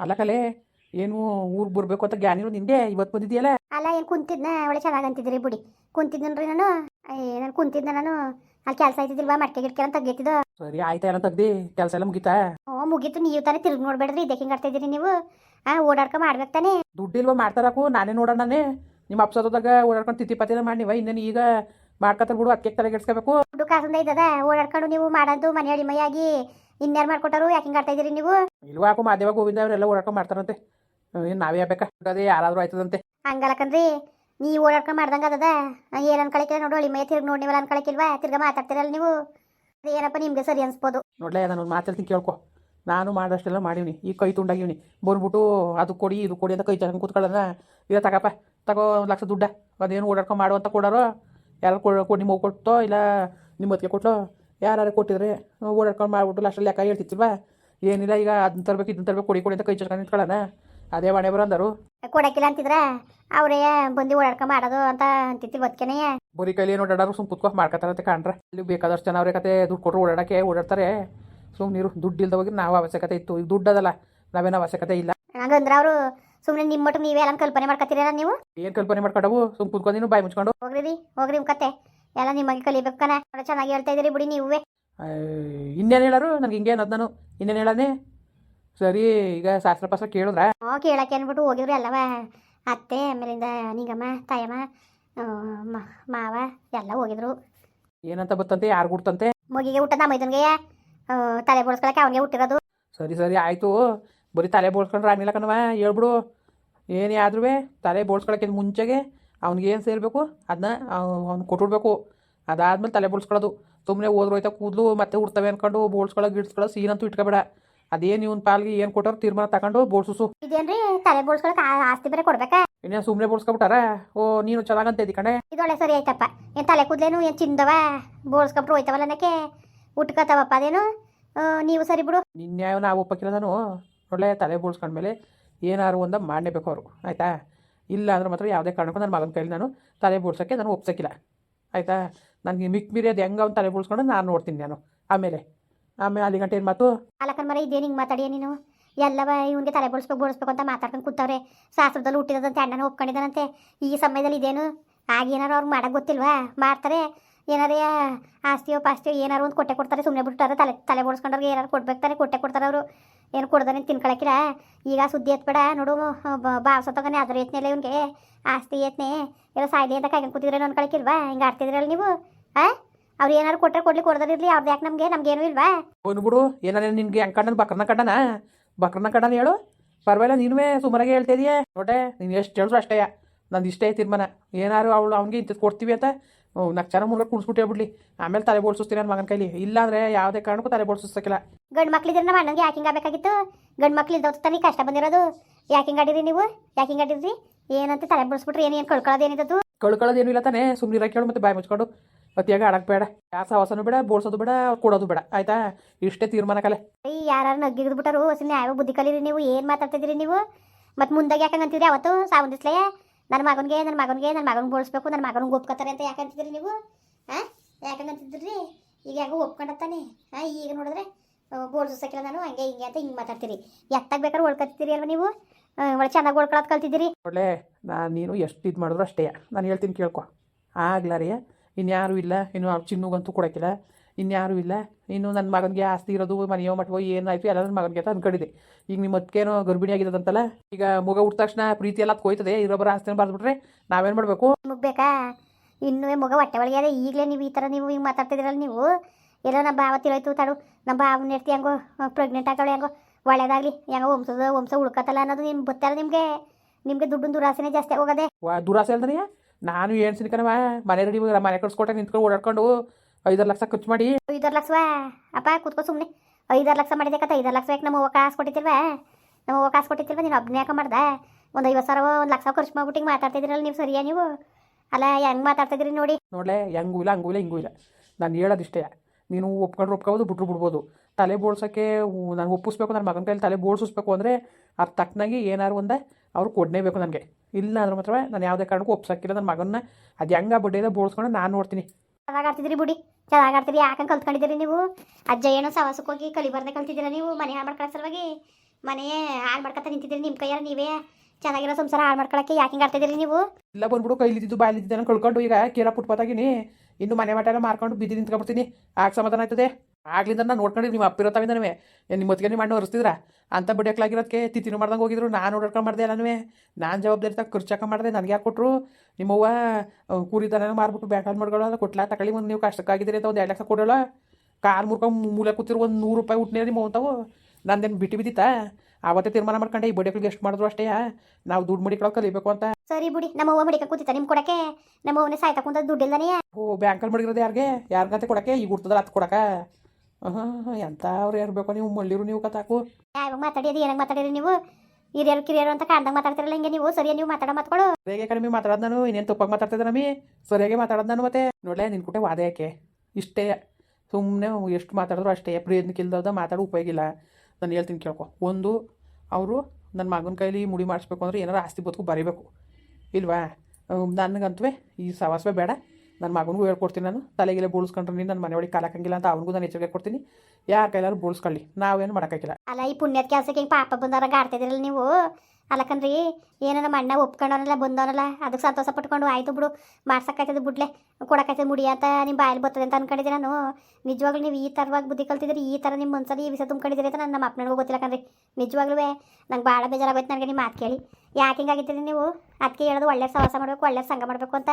ಅಲ್ಲ ಕಲೆ ಏನು ಊರಿಗೆ ಬರಬೇಕು ಅಂತ ಜ್ಞಾನಿರು ನಿಂದೆ? ಇವತ್ತು ಬಂದಿದೆಯಲ್ಲ? ಅಲ್ಲ ಏನು ಕುಂತಿದ್ನ? ಒಳ್ಳೆ ಚೆನ್ನಾಗಿ ಅಂತಿದ್ರಿ ಬಿಡಿ. ಕುಂತಿದ್ನಲ್ರಿ ನಾನು. ನಾನು ಕುಂತಿದ್ನ ನಾನು. ಅಲ್ಲಿ ಕೆಲಸ ಐತಿದಿಲ್ವಾ ಮಟ್ಕೆ ಗಿಟ್ಕೆ ಅಂತ ತೆಗಿತಿದ್ದು ಸರಿ ಆಯ್ತಾ ಎಲ್ಲ ತೆಗ್ದಿ? ಕೆಲಸ ಎಲ್ಲ ಮುಗಿತಾ? ಓ ಮುಗಿತು. ನೀವು ತಾನೇ ತಿರುಗಿ ನೋಡ್ಬೇಡ್ರಿ. ಇದಕ್ಕೆ ಹಿಂಗೆ ನೀವು. ಆ ಓಡಾಡ್ಕ ಮಾಡ್ಬೇಕು ತಾನೇ. ದುಡ್ಡಿಲ್ವ ಮಾಡ್ತಾರಾಕು? ನಾನೇ ನೋಡೋಣನೇ ನಿಮ್ಮ ಅಪ್ಸೋದಾಗ ಓಡಾಡ್ಕೊಂಡು ಪತ್ತಿನ ಮಾಡಿ ನೀವ ಇನ್ನೇನು ಈಗ ಮಾಡ್ಕೊತಾರೆ ಬಿಡು ಅಕ್ಕೆ ತಲೆ ಕೆಡ್ಸ್ಕೋಬೇಕು ದುಡ್ಡು ಕಾಸಿಂದ ಇದ್ದದ? ಓಡಾಡ್ಕೊಂಡು ನೀವು ಮಾಡೋದು ಮನೆ ಅಡಿಮೆಯಾಗಿ ಇನ್ಯಾರು ಮಾಡ್ಕೊಟ್ಟಾರು? ಯಾಕೆ ಹಿಂಗೆ ಆಡ್ತಾ ಇದೀರಿ ನೀವು? ಇಲ್ವಾ ಹಾಕು ಮಾದೇವ ಗೋವಿಂದ ಅವರೆಲ್ಲ ಓಡಾಡ್ಕೊಂಡು ಮಾಡ್ತಾರಂತೆ. ಏನು ನಾವೇ ಆಗ್ಬೇಕಾ? ಅದೇ ಯಾರಾದರೂ ಆಯ್ತದಂತೆ. ಹಂಗಲ್ಲಕಂದ್ರಿ ನೀವು ಓಡಾಡ್ಕೊಂಡು ಮಾಡ್ದಂಗೆ ಅದದ ಏನು ಅನ್ಕೊಳಕಿಲ್ಲ ನೋಡು ಅಳಿಮೆ ತಿರ್ಗಿ ನೋಡಿ ನೀವಲ್ಲ ಅನ್ಕೊಳಕಿಲ್ವಾ ತಿರ್ಗ ಮಾತಾಡ್ತಿರಲ್ಲ ನೀವು? ಅದು ಏನಪ್ಪ ನಿಮಗೆ ಸರಿ ಅನ್ಸ್ಬೋದು. ನೋಡ್ಲೇ ನಾನು ಒಂದು ಮಾತಾಡ್ತೀನಿ ಕೇಳ್ಕೊ. ನಾನು ಮಾಡೋಷ್ಟೆಲ್ಲ ಮಾಡೀವ್ನಿ ಈ ಕೈ ತುಂಡಾಗಿವ್ನಿ. ಬಂದ್ಬಿಟ್ಟು ಅದು ಕೊಡಿ ಇದು ಕೊಡಿ ಅಂತ ಕೈ ತಗೊಂಡು ಕೂತ್ಕೊಳ್ಳೋಣ. ಇಲ್ಲ ತಗಪ್ಪ ತಗೋ ಒಂದು ಲಕ್ಷ ದುಡ್ಡ. ಅದೇನು ಓಡಾಡ್ಕೊಂಡು ಮಾಡು ಅಂತ ಕೊಡೋರು? ಯಾರು ಕೊಡ ಕೊಡಿ ನಿಮ್ಮ ಕೊಟ್ಟೋ ಇಲ್ಲ ನಿಮ್ಮ ಹೊತ್ತಿಗೆ ಕೊಟ್ಟೋ ಯಾರು ಕೊಟ್ಟಿದ್ರೆ ಓಡಾಡ್ಕೊಂಡು ಮಾಡ್ಬಿಟ್ಟು ಲಾಸ್ಟಲ್ಲಿ ಯಾಕೆ ಹೇಳ್ತಿತ್ತಿಲ್ವಾ ಏನಿಲ್ಲ ಈಗ ಅದನ್ನ ತರಬೇಕು ಇದನ್ನ ತರಬೇಕು ಕೊಡಿ ಕೊಡಿ ಅಂತ ಕೈ ಚಚ್ಕೊಂಡು ನಿಂತ್ಕೊಳ್ಳೋಣ. ಅದೇ ಮನೆ ಅಂದರು. ಕೊಡಕ್ಕಿಲ್ಲ ಅಂತಿದ್ರ ಅವರೇ ಬಂದು ಓಡಾಡ್ಕೊಂಡು ಮಾಡೋದು ಅಂತ ಅಂತಿತ್ತಿಲ್ ಬದುಕೇನೆ. ಬರೀ ಕೈಲಿ ಏನು ಓಡಾಡೋರು ಸುಮ್ ಕುತ್ಕೊ ಅಂತ ಕಾಣ್ರೆ. ಅಲ್ಲಿ ಬೇಕಾದಷ್ಟು ಜನ ಅವ್ರ ಕತೆ ದುಡ್ಡು ಕೊಟ್ಟರು ಓಡಾಡಕ್ಕೆ ಓಡಾಡ್ತಾರೆ. ಸುಮ್ಮನೆ ನೀರು ದುಡ್ಡು ಇಲ್ದ ಹೋಗಿ ನಾವು ಅವಶ್ಯಕತೆ ಇತ್ತು. ಈಗ ದುಡ್ಡು ಅದಲ್ಲ ನಾವೇನು ಅವಶ್ಯಕತೆ ಇಲ್ಲ. ಹಂಗಂದ್ರೆ ಅವರು ಸುಮ್ಮನೆ ನಿಮ್ಮ ಮಟ್ಟು ನೀವೇ ಎಲ್ಲ ಕಲ್ಪನೆ ಮಾಡ್ಕೊತೀರಲ್ಲ ನೀವು? ಏನು ಕಲ್ಪನೆ ಮಾಡ್ಕೊಂಡವು? ಸುಮ್ ಕುತ್ಕೊಂಡು ನೀನು ಬಾಯಿ ಮುಚ್ಕೊಂಡು. ಹೋಗ್ರಿ ಹೋಗ್ರಿ ನಿಮ್ಮ ಕತೆ. ಎಲ್ಲ ನಿಮಗೆ ಕಲಿಬೇಕು ಕಣ. ಒಳ್ಳೆ ಚೆನ್ನಾಗಿ ಹೇಳ್ತಾ ಇದ್ದೀರಿ ಬಿಡಿ ನೀವೇ. ಇನ್ನೇನು ಹೇಳಾರು? ನನಗೆ ಹಿಂಗೆ ನಾನು. ಇನ್ನೇನು ಹೇಳನೆ ಸರಿ ಈಗ ಶಾಸ್ತ್ರ ಪಾಸ್ತ್ರ ಕೇಳಿದ್ರ? ಹ್ಞೂ ಕೇಳಕ್ಕೆ ಅಂದ್ಬಿಟ್ಟು ಹೋಗಿದ್ರು ಎಲ್ಲವ ಅತ್ತೆ ಆಮೇಲಿಂದ ನಿಂಗಮ್ಮ ತಾಯಮ್ಮ ಆ, ಮ- ಮಾವ ಎಲ್ಲ ಹೋಗಿದ್ರು. ಏನಂತ ಬತ್ತಂತೆ ಯಾರು ಗುಡ್ತಂತೆ? ಮಗಿಗೆ ಊಟ ನಮ್ಮ ಇದನ್ಗೆ ತಲೆ ಬೋಳ್ಸ್ಕೊಳಕ್ಕೆ ಅವನಿಗೆ ಹುಟ್ಟಿರೋದು. ಸರಿ ಸರಿ ಆಯಿತು. ಬರೀ ತಲೆ ಬೋಳ್ಸ್ಕೊಂಡ್ರೆ ಆಗಲಿಲ್ಲ ಕಣವ ಹೇಳ್ಬಿಡು. ಏನೇ ಆದ್ರೂ ತಲೆ ಬೋಳ್ಸ್ಕೊಳಕ್ಕೆ ಮುಂಚೆಗೆ ಅವ್ನಿಗೆ ಏನು ಸೇರಬೇಕು? ಅದನ್ನ ಅವ್ನು ಕೊಟ್ಬಿಡ್ಬೇಕು ಅದಾದ್ಮೇಲೆ ತಲೆ ಬೋಳ್ಸ್ಕೊಳ್ಳೋದು. ಸುಮ್ಮನೆ ಹೋಯ್ತಾ ಕೂದಲು ಮತ್ತೆ ಹುಡ್ತವೆ ಅನ್ಕೊಂಡು ಬೋಳ್ಸ್ಕೊಳ್ಳೋ ಗಿಡ್ಸ್ಕೊಳ್ಳೋ ಸೀನಂತೂ ಇಟ್ಕೊಬೇಡ. ಅದೇನು ಇವ್ನ ಪಾಲ್ಗೆ ಏನು ಕೊಟ್ಟರು ತೀರ್ಮಾನ ತಗೊಂಡು ಬೋಳ್ಸು ಇದೇನ್ರಿ ತಲೆ ಬೋಳ್ಸ್ಕೊಳಕ್ಕೆ ಆ- ಆಸ್ತಿ ಬೇರೆ ಕೊಡ್ಬೇಕಾ? ಇನ್ನೇನು ಸುಮ್ಮನೆ ಬೋಳ್ಸ್ಕೊಬಿಟ್ಟಾರ? ಓ ನೀನು ಚೆನ್ನಾಗಂತ ಇದ್ದಿ ಕಣೆ. ಇದೊಳ್ಳೆ ಸರಿ ಆಯ್ತಪ್ಪ. ಏನು ತಲೆ ಕೂದಲೇನು ಏನು ಚಿಂದವ? ಬೋಳ್ಸ್ಕೊಬ್ರು ಹೋಯ್ತವಲ್ಲ ಅನ್ನಕ್ಕೆ ಉಟ್ಕೋತಾವಪ್ಪ ಅದೇನು? ನೀವು ಸರಿ ಬಿಡು. ನಿನ್ನೆ ನಾವು ಒಪ್ಪಕ್ಕಿಲ್ಲ ನಾನು ಒಳ್ಳೆ ತಲೆ ಬೋಳ್ಸ್ಕೊಂಡ್ಮೇಲೆ ಏನಾರು ಒಂದು ಮಾಡಲೇಬೇಕು ಅವರು. ಆಯಿತಾ? ಇಲ್ಲ ಅಂದ್ರೆ ಮಾತ್ರ ಯಾವುದೇ ಕಾರಣಕ್ಕೂ ನನ್ನ ಮಗನ ಕೈಲಿ ನಾನು ತಲೆ ಬೂಡ್ಸೋಕ್ಕೆ ನಾನು ಒಪ್ಸೋಕ್ಕಿಲ್ಲ. ಆಯಿತಾ? ನನಗೆ ಮಿಕ್ ಮೀರಿ ಅದು ಹೆಂಗೆ ಅವ್ನು ತಲೆ ಬೂಡ್ಸ್ಕೊಂಡು ನಾನು ನೋಡ್ತೀನಿ ನಾನು. ಆಮೇಲೆ ಆಮೇಲೆ ಅಲ್ಲಿ ಗಂಟೆ ಏನು ಮಾತು? ಅಲಕನ್ ಮರ, ಇದೇನು ಹಿಂಗೆ ಮಾತಾಡಿಯ ನೀನು? ಎಲ್ಲವ ಇವನಿಗೆ ತಲೆ ಬೋಳ್ಸ್ಬೇಕು ಬೋಳ್ಸ್ಬೇಕು ಅಂತ ಮಾತಾಡ್ಕೊಂಡು ಕೂತವ್ರೆ. ಶಾಸ್ತ್ರದಲ್ಲಿ ಹುಟ್ಟಿದಂತೆ ಅಣ್ಣನ ಒಪ್ಕೊಂಡಿದ್ದಾನಂತೆ. ಈ ಸಮಯದಲ್ಲಿ ಇದೇನು? ಆಗೇನಾರು ಅವ್ರಿಗೆ ಅವ್ರು ಮಾಡಕ್ಕೆ ಗೊತ್ತಿಲ್ವಾ? ಮಾಡ್ತಾರೆ. ಏನಾರೇ ಆಸ್ತಿಯೋ ಪಾಸ್ತಿಯೋ ಏನಾರು ಒಂದು ಕೊಟ್ಟೆ ಕೊಡ್ತಾರೆ ಸುಮ್ಮನೆ ಬಿಟ್ಟಾರೆ ತಲೆ ತಲೆ ಬೋಳ್ಸ್ಕೊಂಡವ್ರಿಗೆ ಏನಾರು ಕೊಡ್ಬೇಕು ತಾನೆ ಕೊಟ್ಟೆ ಕೊಡ್ತಾರೆ ಅವರು. ಏನು ಕೊಡ್ದಾನೆ ತಿನ್ಕೊಳಕಿಲ್ಲ ಈಗ ಸುದ್ದಿ ಎತ್ಬೇಡ. ನೋಡು ಬಾವ್ಸ ತಗೊಂಡೆ ಅದ್ರ ಯತ್ನೆಲ್ಲ ಇವನಿಗೆ. ಆಸ್ತಿ ಯತ್ನೆ. ಎಲ್ಲ ಸಾಯ್ಲಿ ಅಂತ ಕಾಯ್ಕೊಂಡು ಕೂತಿದ್ರೆ ಅನ್ಕೊಳಕಿಲ್ವಾ ಹಿಂಗೆ ಆಡ್ತಿದ್ರಲ್ಲ ನೀವು? ಹಾಂ ಅವ್ರು ಏನಾರು ಕೊಟ್ಟರೆ ಕೊಡ್ಲಿ ಕೊಡ್ದಾರಿರ್ಲಿ ಅವ್ರದ್ದು ಯಾಕೆ ನಮಗೆ? ನಮ್ಗೇನು ಇಲ್ವಾ? ಅವನು ಬಿಡು. ಏನಾರ ನಿನ್ಗೆ ಹೆಂಗೆ ಕಂಡನ ಬಕ್ರನ ಕಂಡನ ಬಕ್ರನ ಕಂಡನ ಹೇಳು. ಪರವಾಗಿಲ್ಲ, ನೀನುವೇ ಸುಮಾರಾಗೆ ಹೇಳ್ತಾ ಇದೀಯ. ನೋಡೆ ನೀನು ಎಷ್ಟು ಹೇಳಿದ್ರು ಅಷ್ಟೇ. ನಂದು ಇಷ್ಟೇ ತೀರ್ಮಾನ ಏನಾರು ಅವಳು, ಅವ್ನಿಗೆ ಇಂಥದ್ದು ಕೊಡ್ತೀವಿ ಅಂತ ನಾಲ್ಕು ಜನ ಮುಂದೆ ಕುಣಿಸ್ಬಿಟ್ಟು ಬಿಡ್ಲಿ. ಆಮೇಲೆ ತಲೆ ಬೋಳ್ಸಿಸ್ತೀನಿ ನನ್ನ ಮಗನ ಕೈಲಿ. ಇಲ್ಲಾಂದ್ರೆ ಯಾವುದೇ ಕಾರಣಕ್ಕೂ ತಲೆ ಬೋಳ್ಸಿಸಕ್ಕಿಲ್ಲ ಗಂಡ್ ಮಕ್ಳಿದ್ರೆ ನಮ್ಮ ಅಣ್ಣಂಗೆ ಯಾಕೆ ಹಿಂಗೆ ಆಗಬೇಕಾಗಿತ್ತು? ಗಂಡು ಮಕ್ಳು ಇದ್ದವ್ರು ತಾನೇ ಕಷ್ಟ ಬಂದಿರೋದು. ಯಾಕೆ ಹಿಂಗೆ ಆಡಿರಿ ನೀವು? ಯಾಕೆ ಹಿಂಗೆ ಆಡಿದ್ರಿ? ಏನಂತ ತಲೆ ಬೋಳ್ಸ್ಬಿಟ್ರಿ ಏನು ಏನು ಕಳ್ಕೊಳ್ಳೋದು ಏನಿದ್ದು ಕಳ್ಕೊಳ್ಳೋದೇನು ಇಲ್ಲ ತಾನೇ. ಸುಮ್ಮನೆ ಕೇಳು ಮತ್ತೆ ಬಾಯಿ ಮುಚ್ಕೊಂಡು. ಅತಿಯಾಗಿ ಆಡಕ್ಕೆ ಬೇಡ? ಯಾರ ಸಹವಾಸನೂ ಬೇಡ ಬೋಳ್ಸೋದು ಬೇಡ ಕೊಡೋದು ಬೇಡ. ಆಯ್ತಾ? ಇಷ್ಟೇ ತೀರ್ಮಾನ ಕಲೆ. ಈ ಯಾರು ನಗ್ಗಿದ್ದು ಬಿಟ್ಟರು. ಸುಮ್ಮನೆ ಯಾವ ಬುದ್ಧಿ ಕಲೀರಿ ನೀವು? ಏನು ಮಾತಾಡ್ತಿದ್ದೀರಿ ನೀವು? ಮತ್ತೆ ಮುಂದಾಗ ಯಾಕೆ ಅಂತಿದ್ರಿ ಅವತ್ತು? ಸಾವಂದಿಸ್ಲೇ ನನ್ನ ಮಗನಿಗೆ ನನ್ನ ಮಗನಿಗೆ ನನ್ನ ಮಗನಿಗೆ ಬೋಳಿಸ್ಬೇಕು, ನನ್ನ ಮಗನಿಗೆ ಒಪ್ಕೋತಾರೆ ಅಂತ ಯಾಕೆ ಅಂತಿದ್ರಿ ನೀವು? ಹಾಂ ಯಾಕೆ ಅಂತಿದ್ರಿ ಈಗ ಯಾಕೋ ಒಪ್ಕೊಂಡತ್ತಾನೆ? ಹಾಂ ಈಗ ನೋಡಿದ್ರೆ ಬೋಳ್ಸೋಸಕ್ಕಿಲ್ಲ ನಾನು, ಹಂಗೆ ಹಿಂಗೆ ಅಂತ ಹಿಂಗೆ ಮಾತಾಡ್ತೀರಿ. ಎತ್ತಾಗ ಬೇಕಾದ್ರೆ ಒಳ್ಕೊತಿದ್ದೀರಿ ಅಲ್ವ ನೀವು? ಒಳ್ಳೆ ಚೆನ್ನಾಗಿ ಒಳ್ಕೊಳತ್ ಕಲ್ತಿದ್ದೀರಿ. ಒಳ್ಳೆ ನಾನು ನೀನು ಎಷ್ಟು ಇದು ಮಾಡಿದ್ರು ಅಷ್ಟೇ. ನಾನು ಹೇಳ್ತೀನಿ ಕೇಳ್ಕೊ. ಆಗ್ಲಾರಿಯ ಇನ್ಯಾರೂ ಇಲ್ಲ, ಇನ್ನು ಅವ್ರು ಚಿನ್ನಗಂತೂ ಕೊಡೋಕ್ಕಿಲ್ಲ. ಇನ್ಯಾರೂ ಇಲ್ಲ. ಇನ್ನು ನನ್ನ ಮಗನಿಗೆ ಆಸ್ತಿ ಇರೋದು ಮನೆಯೋ ಮಠವೋ ಏನಾಯ್ತು ಎಲ್ಲ ನನ್ನ ಮಗನಿಗೆ ಅಂತ ಅನ್ಕೊಂಡಿದ್ದೆ. ಈಗ ನಿಮ್ಮ ಮತ್ತೇನೋ ಗರ್ಭಿಣಿ ಆಗಿರೋದಂತಲ್ಲ ಈಗ ಮಗ ಹುಟ್ಟ ತಕ್ಷಣ ಪ್ರೀತಿ ಎಲ್ಲ ಕೊಯ್ತದೆ ಇರೋಬ್ಬರ ಆಸ್ತಿನ ಬರ್ದ್ಬಿಟ್ರೆ ನಾವೇನು ಮಾಡಬೇಕು? ಮುಗ್ಬೇಕಾ ಬೇಕಾ? ಇನ್ನೂ ಮಗ ಹೊಟ್ಟೆ ಒಳಗೆ ಅದೇ ಈಗಲೇ ನೀವು ಈ ಥರ ನೀವು ಹಿಂಗೆ ಮಾತಾಡ್ತಿದ್ದೀರಲ್ಲ ನೀವು? ಎಲ್ಲೋ ನಮ್ಮ ಭಾವ ತಿಳೋಯ್ತು ತಾಡು. ನಮ್ಮ ಭಾವನ ಇರ್ತಿ ಹೆಂಗೋ ಪ್ರೆಗ್ನೆಂಟ್ ಆಗೋಳೆ ಹೆಂಗೋ. ಒಳ್ಳೇದಾಗಲಿ ಹೆಂಗೋ ವಂಶದ ವಂಶ ಉಳ್ಕತ್ತಲ್ಲ ಅನ್ನೋದು ನಿಮ್ಗೆ ಗೊತ್ತಲ್ಲ ನಿಮಗೆ? ನಿಮಗೆ ದುಡ್ಡು ದುರಾಸೆನೇ ಜಾಸ್ತಿ ಆಗೋದೆ ದುರಾಸೆ ಅಲ್ದ್ರಿ ನಾನು ಏನು ಸಿನ್ಕನವ? ಮನೆ ರೆಡಿ ಮನೆ ಕಳ್ಸ್ಕೊಟ್ಟೆ ನಿಂತ್ಕೊಂಡು ಓಡಾಡ್ಕೊಂಡು ಐದಾರು ಲಕ್ಷ ಖರ್ಚು ಮಾಡಿ. ಐದಾರು ಲಕ್ಷ ಅಪ್ಪ ಕೂತ್ಕೋ ಸುಮ್ಮನೆ ಐದಾರು ಲಕ್ಷ ಮಾಡಿದಕ್ಕತ್ತ ಐದಾರು ಲಕ್ಷ ಯಾಕೆ ನಮ್ಮ ಕಾಸು ಕೊಟ್ಟಿತ್ತಿಲ್ವಾ ನಮ್ಮ ಕಾಸು ಕೊಟ್ಟಿತ್ತಿಲ್ವಾ ನೀನು ಒಬ್ಬನೇ ಯಾಕೆ ಮಾಡ್ದೆ? ಒಂದು ಐವತ್ತು ಸಾವಿರ ಒಂದು ಲಕ್ಷ ಖರ್ಚು ಮಾಡ್ಬಿಟ್ಟು ಮಾತಾಡ್ತಿದ್ದೀರಲ್ಲ ನೀವು ಸರಿಯಾ ನೀವು? ಅಲ್ಲ ಹೆಂಗೆ ಮಾತಾಡ್ತಿದ್ದೀರಿ ನೋಡಿ. ನೋಡ್ಲೆ ಹೆಂಗೂ ಇಲ್ಲ ಹಂಗೂ ಇಲ್ಲ ಹಿಂಗೂ ಇಲ್ಲ. ನಾನು ಹೇಳೋದಿಷ್ಟೇ. ನೀನು ಒಪ್ಕೊಂಡ್ರೆ ಒಪ್ಕೋಬೋದು ಬಿಟ್ರು ಬಿಡ್ಬೋದು. ತಲೆ ಬೋಳ್ಸೋಕ್ಕೆ ನಾನು ಒಪ್ಪಿಸ್ಬೇಕು ನನ್ನ ಮಗನ ಕೈಲಿ ತಲೆ ಬೋಳ್ಸಿಸ್ಬೇಕು ಅಂದರೆ ಅದು ತಕ್ಕನಾಗಿ ಏನಾದ್ರು ಒಂದು ಅವ್ರು ಕೊಡಲೇಬೇಕು ನನಗೆ. ಇಲ್ಲ ಅಂದ್ರೆ ಮಾತ್ರ ನಾನು ಯಾವುದೇ ಕಾರಣಕ್ಕೂ ಒಪ್ಸೋಕ್ಕಿಲ್ಲ ನನ್ನ ಮಗನ್ನ. ಅದು ಹೆಂಗೆ ಬಡ್ಡಿಯಿಂದ ಬೋಳ್ಸ್ಕೊಂಡು ನಾನು ನೋಡ್ತೀನಿ. ಚೆನ್ನಾಗಿ ಆಡ್ತಿದ್ರಿ ಬಿಡಿ. ಚೆನ್ನಾಗಿ ಆಡ್ತೀರಿ ಯಾಕಂಗೆ ಕಲ್ತ್ಕೊಂಡಿದ್ದೀರಿ ನೀವು? ಅಜ್ಜ ಏನೋ ಸವಾಸಕ್ಕೆ ಹೋಗಿ ಕಲಿಬಾರ್ದೆ ಕಲ್ತಿದ್ದೀರ ನೀವು? ಮನೆ ಹಾಳು ಮಾಡ್ಕೊಳ್ಳೋ ಸಲುವಾಗಿ? ಮನೆ ಹಾಳು ಮಾಡ್ಕೊತ ನಿಂತಿದ್ದೀರಿ ನಿಮ್ಮ ಕೈಯಾರ ನೀವೇ? ಚೆನ್ನಾಗಿರೋ ಸಂಸಾರ ಹಾಳು ಮಾಡ್ಕೊಳಕ್ಕೆ ಯಾಕೆ ಆಡ್ತಿದ್ದೀರಿ ನೀವು? ಇಲ್ಲ ಬಂದ್ಬಿಡು ಕೈಲಿದ್ದು ಬಾಯಲ್ಲಿದ್ದು ಕಳ್ಕೊಂಡು ಈಗ ಕೇರ ಪುಟ್ಪತ್ತಾಗಿನಿ ಇನ್ನು ಮನೆ ಮಟ್ಟೆಲ್ಲ ಮಾರ್ಕೊಂಡು ಬಿದ್ದು ನಿಂತ್ಕೊಬಿಡ್ತೀನಿ ಆಗ ಸಮಾಧಾನ ಆಯ್ತದೆ? ಆಗ್ಲಿಂದ ನಾನು ನೋಡ್ಕೊಂಡು ನಿಮ್ಮ ಅಪ್ಪಿರತ್ತವಿಂದನವೇ ನಿಮ್ಮ ಹೊತ್ತಿಗೆ ನಿಮ್ಮ ಅಣ್ಣ ಹೊರಿಸ್ತಿದ್ರ ಅಂತ ಬಿಡಕ್ಲಾಗಿರೋದಕ್ಕೆ ತಿತ್ತಿನ ಮಾಡ್ದಂಗೆ ಹೋಗಿದ್ರು. ನಾನು ನೋಡ್ಕೊಂಡು ಮಾಡಿದೆ ಎಲ್ಲನೂ ನಾನು ಜವಾಬ್ದಾರಿ ತಗ ಖರ್ಚಾಕ ಮಾಡಿದೆ, ನನಗೆ ಯಾಕೆ ಕೊಟ್ಟರು ನಿಮ್ಮವ್ವ ಕೂರಿ ತನ ಮಾರ್ಬಿಟ್ಟು ಬ್ಯಾಂಕಲ್ಲಿ ಮಾಡ್ಕೊಳ್ಳೋ ಕೊಟ್ಲಾ? ತಗೊಳ್ಳಿ ಒಂದು ನೀವು ಕಷ್ಟಕ್ಕಾಗಿದ್ದೀರಿ ಅಂತ ಒಂದು ಎರಡು ಲಕ್ಷ ಕೊಡೋಲ್ಲ? ಕಾರ್ ಮುರ್ಕೊಂಡು ಮೂಲ ಕೂತಿರೋ ಒಂದು ನೂರು ರೂಪಾಯಿ ಉಟ್ನೇ ನಿಮ್ಮ ಅಂತಾವು ನಂದೇನು ಬಿಟ್ಟು ಬಿದ್ದಿತ್ತಾ? ಆವತ್ತೇ ತೀರ್ಮಾನ ಮಾಡ್ಕೊಂಡೆ, ಈ ಬಡಿಯಕ್ಳಿಗೆ ಎಷ್ಟು ಮಾಡಿದ್ರು ಅಷ್ಟೇ ನಾವು ದುಡ್ಡು ಮಡಿಕೊಳ್ಳೋ ಕಲಿಬೇಕು ಅಂತ. ಸರಿ ಬಿಡಿ ನಮ್ಮ ಅವ್ವ ಮಡಿಕ ಕೂತಿತ್ತ ನಿಮ್ ಕೊಡಕ್ಕೆ? ನಮ್ಮ ಅವ್ವನೇ ಸಾಯ್ತಾ ಕುಂತ ದುಡ್ಡಿಲ್ದಾನೆ? ಓ ಬ್ಯಾಂಕಲ್ಲಿ ಮಡಗಿರೋದು ಯಾರಿಗೆ? ಕತೆ ಕೊಡಕ್ಕೆ? ಈಗ ಹುಡ್ತದ ಹತ್ತು ಕೊಡಕ? ಹಾಂ ಎಂತ ಅವ್ರು ಬೇಕೋ ನೀವು ಮಳ್ಳಿರು ನೀವು ಕತಾಕು ಯಾವಾಗ ಮಾತಾಡಿಯೋದು ಏನಂಗೆ ಮಾತಾಡಿರಿ ನೀವು? ಹಿರಿಯರು ಕಿರಿಯರು ಅಂತ ಕಾಣ್ದಂಗೆ ಮಾತಾಡ್ತಿರಲ್ಲ ಹಿಂಗೆ ನೀವು? ಸರಿಯಾಗಿ ನೀವು ಮಾತಾಡೋ ಮಾತುಗಳು? ಸರಿಯಾಗಿ ಕಡಿಮೆ ಮಾತಾಡೋದು ನಾನು ಇನ್ನೇನು ತಪ್ಪಾಗಿ ಮಾತಾಡ್ತಿದ್ದೆ ನಮಿ ಸರಿಯಾಗಿ ಮಾತಾಡೋದು ನಾನು ಮತ್ತೆ. ನೋಡ್ಲೆ ನಿನ್ನ ಕುಟೆ ವಾದ ಯಾಕೆ? ಇಷ್ಟೇ. ಸುಮ್ಮನೆ ಎಷ್ಟು ಮಾತಾಡಿದ್ರು ಅಷ್ಟೇ. ಪ್ರಿಯನ್ ಇಲ್ದದ ಮಾತಾಡೋ ಉಪಯೋಗಿಲ್ಲ ನಾನು ಹೇಳ್ತೀನಿ ಕೇಳ್ಕೊ. ಒಂದು ಅವರು ನನ್ನ ಮಗನ ಕೈಲಿ ಮುಡಿ ಮಾಡಿಸ್ಬೇಕು ಅಂದ್ರೆ ಏನಾರು ಆಸ್ತಿ ಬದುಕು ಬರೀಬೇಕು. ಇಲ್ವಾ? ನನಗಂತೂ ಈ ಸವಾಸವೇ ಬೇಡ. ನನ್ನ ಮಗನಿಗೂ ಹೇಳ್ಕೊಡ್ತೀನಿ ನಾನು. ತಲೆಗೆಲ್ಲ ಬೋಳ್ಸ್ಕೊಂಡ್ರೆ ನೀನು ನನ್ನ ಮನೆಯೊಳಗೆ ಕಾಲಕ್ಕಂಗಿಲ್ಲ ಅಂತ ಅವನಿಗೂ ನಾನು ಎಚ್ಚರಿಕೆ ಕೊಡ್ತೀನಿ. ಯಾರ ಕೈಲಾದ್ರು ಬೋಳ್ಸ್ಕೊಳ್ಳಿ. ನಾವೇನು ಮಾಡೋಕ್ಕಾಗಿಲ್ಲ. ಅಲ್ಲ, ಈ ಪುಣ್ಯದ ಕೆಲಸಕ್ಕೆ ಹಿಂಗೆ ಪಾಪ ಬಂದವ್ರಂಗೆ ಆಡ್ತಿದ್ರಲ್ಲ ನೀವು? ಅಲ್ಲಕಂದ್ರಿ ಏನೋ ನಮ್ಮ ಅಣ್ಣ ಒಪ್ಕೊಂಡವನಲ್ಲ ಬಂದವನಲ್ಲ ಅದಕ್ಕೆ ಸಂತೋಷ ಪಟ್ಕೊಂಡು ಆಯ್ತು ಬಿಡು. ಮಾಡ್ಸೋಕ್ಕಾಯ್ತದೆ ಬಿಡ್ಲೆ, ಕೊಡೋಕ್ಕಾಯ್ತದೆ ಮುಡಿ ಅಂತ ನಿಮ್ಮ ಬಾಯಲ್ಲಿ ಬರ್ತದೆ ಅಂತ ಅನ್ಕೊಂಡಿದ್ದೆ ನಾನು. ನಿಜವಾಗ್ಲೂ ನೀವು ಈ ಥರವಾಗಿ ಬುದ್ಧಿ ಕಲ್ತಿದ್ರಿ, ಈ ಥರ ನಿಮ್ಮ ಮನ್ಸಲ್ಲಿ ಈ ವಿಷಯ ತುಂಬ್ಕೊಂಡಿದ್ದೀರಿ ಅಂತ ನನ್ನ ನಮ್ಮ ಅಪ್ಪನಿಗೂ ಗೊತ್ತಿಲ್ಲ ಕಣ್ರಿ. ನಿಜವಾಗ್ಲೂ ನಂಗೆ ಭಾಳ ಬೇಜಾರಾಗೋಯ್ತು ನನಗೆ ನಿಮ್ಮ ಮಾತು ಕೇಳಿ. ಯಾಕೆ ಹಿಂಗಾಗಿದ್ದೀರಿ ನೀವು? ಅದಕ್ಕೆ ಹೇಳೋದು ಒಳ್ಳೆ ಸಹವಾಸ ಮಾಡಬೇಕು ಒಳ್ಳೆ ಸಂಘ ಮಾಡಬೇಕು ಅಂತ.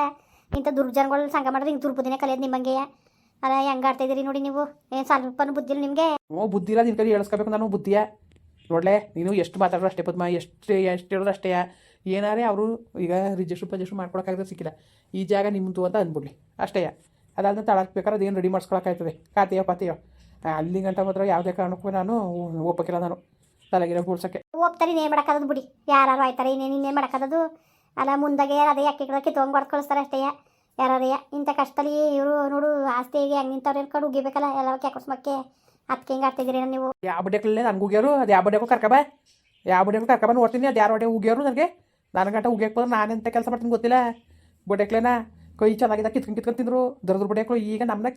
ಇಂಥ ದುರ್ಜನಗಳು ಸಂಘ ಮಾಡಿದ್ರೆ ಹಿಂಗೆ ದುರ್ಬುದ್ಧಿನೇ ಕಲಿಯೋದು ನಿಮ್ಮಂಗೆ. ಅಲ್ಲ ಹೆಂಗೆ ಆಡ್ತಿದ್ದೀರಿ ನೋಡಿ ನೀವು? ಏನು ಸ್ವಲ್ಪನೂ ಬುದ್ಧಿ ಇಲ್ಲ ನಿಮಗೆ? ಓ ಬುದ್ಧಿ ಇಲ್ಲ ನಿನ್ನ ಕೈ ಹೇಳಿಸ್ಕೋಬೇಕು ನಾನು ಬುದ್ಧಿಯ. ನೋಡ್ಲೆ ನೀನು ಎಷ್ಟು ಮಾತಾಡೋ ಅಷ್ಟೇ ಪದ್ಮ ಎಷ್ಟು ಎಷ್ಟು ಹೇಳೋದು ಅಷ್ಟೇ. ಏನಾರೇ ಅವರು ಈಗ ರಿಜಿಸ್ಟ್ರ್ ಪಜಿಸ್ಟ್ರ್ ಮಾಡ್ಕೊಳಕ್ಕಾಗದೆ ಸಿಕ್ಕಿಲ್ಲ. ಈ ಜಾಗ ನಿಮ್ಮದು ಅಂತ ಅಂದ್ಬಿಡ್ಲಿ. ಅಷ್ಟೇ. ಅದಾದ್ರೆ ತಳಕ್ಕೆ ಬೇಕಾದ್ರೆ ಅದೇನು ರೆಡಿ ಮಾಡ್ಸ್ಕೊಳಕ್ಕಾಯ್ತದೆ ಖಾತೆಯೋ ಪಾತೆಯೋ. ಅಲ್ಲಿ ಗಂಟ ಮಾತ್ರ ಯಾವುದೇ ಕಾರಣಕ್ಕೂ ನಾನು ಒಪ್ಪಕ್ಕಿಲ್ಲ ನಾನು. ತಲೆಗಿರೋ ಕೂಡ್ಸೋಕ್ಕೆ. ಹೋಗ್ತಾರೆ ಇನ್ನೇನು ಮಾಡೋಕ್ಕಾಗದು ಬಿಡಿ. ಯಾರು ಆಯ್ತಾರೆ ಇನ್ನೇನು ಇನ್ನೇನು ಮಾಡೋಕ್ಕಾಗದು ಅಲ್ಲ ಮುಂದಾಗೆ ಅದೇ ಅಕ್ಕಿ ಗಿಡಕ್ಕೆ ತೊಗೊಂಡು ಹೊಡ್ದು ಕಳಿಸ್ತಾರೆ ಅಷ್ಟೇ ಯಾರೇ ಇಂಥ ಕಷ್ಟದಲ್ಲಿ ಇವರು ನೋಡು ಆಸ್ತಿಗೆ ಹೆಂಗೆ ನಿಂತವ್ರು ಕಡೆ ಉಗಿಬೇಕಲ್ಲ ಎಲ್ಲ ಕ್ಯಾಕೊಸ್ಮಕ್ಕೆ ಅದಕ್ಕೆ ಹಿಂಗೆ ಆಡ್ತಿದ್ದೀರಿ ನೀವು? ಯಾವ ಬಡ್ಡೆಗಳಲ್ಲೇ ನನಗೆ ಉಗಿಯೋರು ಅದು ಯಾವ ಬಡ್ಡೆಗೂ ಕರ್ಕಬ ಯಾವ ಬಡ್ಡೆಗೂ ಕರ್ಕಬ ನೋಡ್ತೀನಿ ಅದು ಯಾರು ಬಡ್ಡೆ ಉಗಿಯೋರು ನನಗೆ? ನನ್ನ ಗಂಟೆ ಉಗಿಯಕ್ಕೆ ಬಂದ್ರೆ ನಾನು ಕೆಲಸ ಮಾಡ್ತೀನಿ ಗೊತ್ತಿಲ್ಲ. ಬಡ್ಡೆಕ್ಲೇನ ಕೈ ಚೆನ್ನಾಗಿದೆ ಕಿತ್ಕೊಂಡು ಕಿತ್ಕೊಂಡು ತಿಂದರು. ದರ್ದ್ರ ಬಡ್ಡೆಕ್ಳು ಈಗ ನಮ್ಮನ್ನ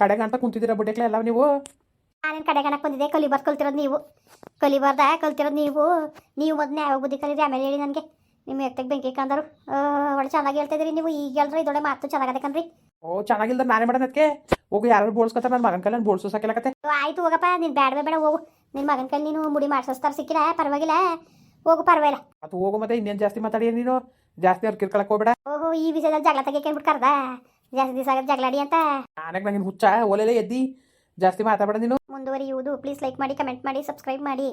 ಕಡೆಗೆ ಅಂತ ಕುಂತಿದ್ದೀರ ಬಡ್ಡೆಕ್ಲೆ ಎಲ್ಲ ನೀವು? ನಾನೇನು ಕಡೆ ಗಣಕ್ಕೆ ಬಂದಿದ್ದೆ ಕಲಿಬಾರ್ದು ಕಲ್ತಿರೋದು ನೀವು. ಕಲಿಬಾರ್ದ ಕಲ್ತಿರೋದು ನೀವು. ನೀವು ಮೊದಲೇ ಯಾವ ಬುದ್ಧಿ ಕಲೀರಿ ಆಮೇಲೆ ಹೇಳಿ ನನಗೆ. ನಿಮ್ಮ ಎತ್ತಕ್ಕೆ ಬೆಂಕಿ ಕಂದರು ಒಳ್ಳೆ ಚೆನ್ನಾಗಿ ಹೇಳ್ತಿದ್ರಿ ನೀವು. ಈಗ ಹೇಳ್ರಿ ಇದೊಳೆ ಮಾತು ಚೆನ್ನಾಗದೆ ಕಣ್ರಿ ಓ ಚೆನ್ನಾಗಿಲ್ದ ನಾನೇ ಮಾಡೋಣ ಅದಕ್ಕೆ ಹೋಗು ಯಾರು ಬೋಳ್ಸ್ಕೊತಾರೆ ನನ್ನ ಮಗನ ಕೈಲಿ ಬೋಳ್ಸು ಸಾಕಿಲ್ಲಕತ್ತೆ ಆಯ್ತು ಹೋಗಪ್ಪ ನೀನು ಬೇಡವೇ ಬೇಡ ಹೋಗು. ನಿನ್ನ ಮಗನ ಕೈಲಿ ನೀನು ಮುಡಿ ಮಾಡ್ಸೋಸ್ತಾರ ಸಿಕ್ಕಿಲ್ಲ ಪರವಾಗಿಲ್ಲ. ಹೋಗು ಪರವಾಗಿಲ್ಲ. ಅದು ಹೋಗು ಮತ್ತೆ ಇನ್ನೇನು ಜಾಸ್ತಿ ಮಾತಾಡಿ ನೀನು? ಜಾಸ್ತಿ ಅವ್ರು ಕಿರ್ಕೊಳಕ್ ಹೋಗ್ಬೇಡ. ಓಹೋ ಈ ವಿಷಯದಲ್ಲಿ ಜಗಳ ತೆಗಿಕೊಂಡ್ಬಿಟ್ಟು ಕರ್ದ? ಜಾಸ್ತಿ ದಿವಸ ಆಗತ್ತೆ ಜಗಳಾಡಿ ಅಂತ. ನಾನೇ ನಂಗೆ ಹುಚ್ಚ ಒಲೆಲೆ ಎದ್ದಿ. ಜಾಸ್ತಿ ಮಾತಾಡಬೇಡ ನೀನು. ಮುಂದುವರಿಯುವುದು. ಪ್ಲೀಸ್ ಲೈಕ್ ಮಾಡಿ ಕಮೆಂಟ್ ಮಾಡಿ ಸಬ್ಸ್ಕ್ರೈಬ್ ಮಾಡಿ.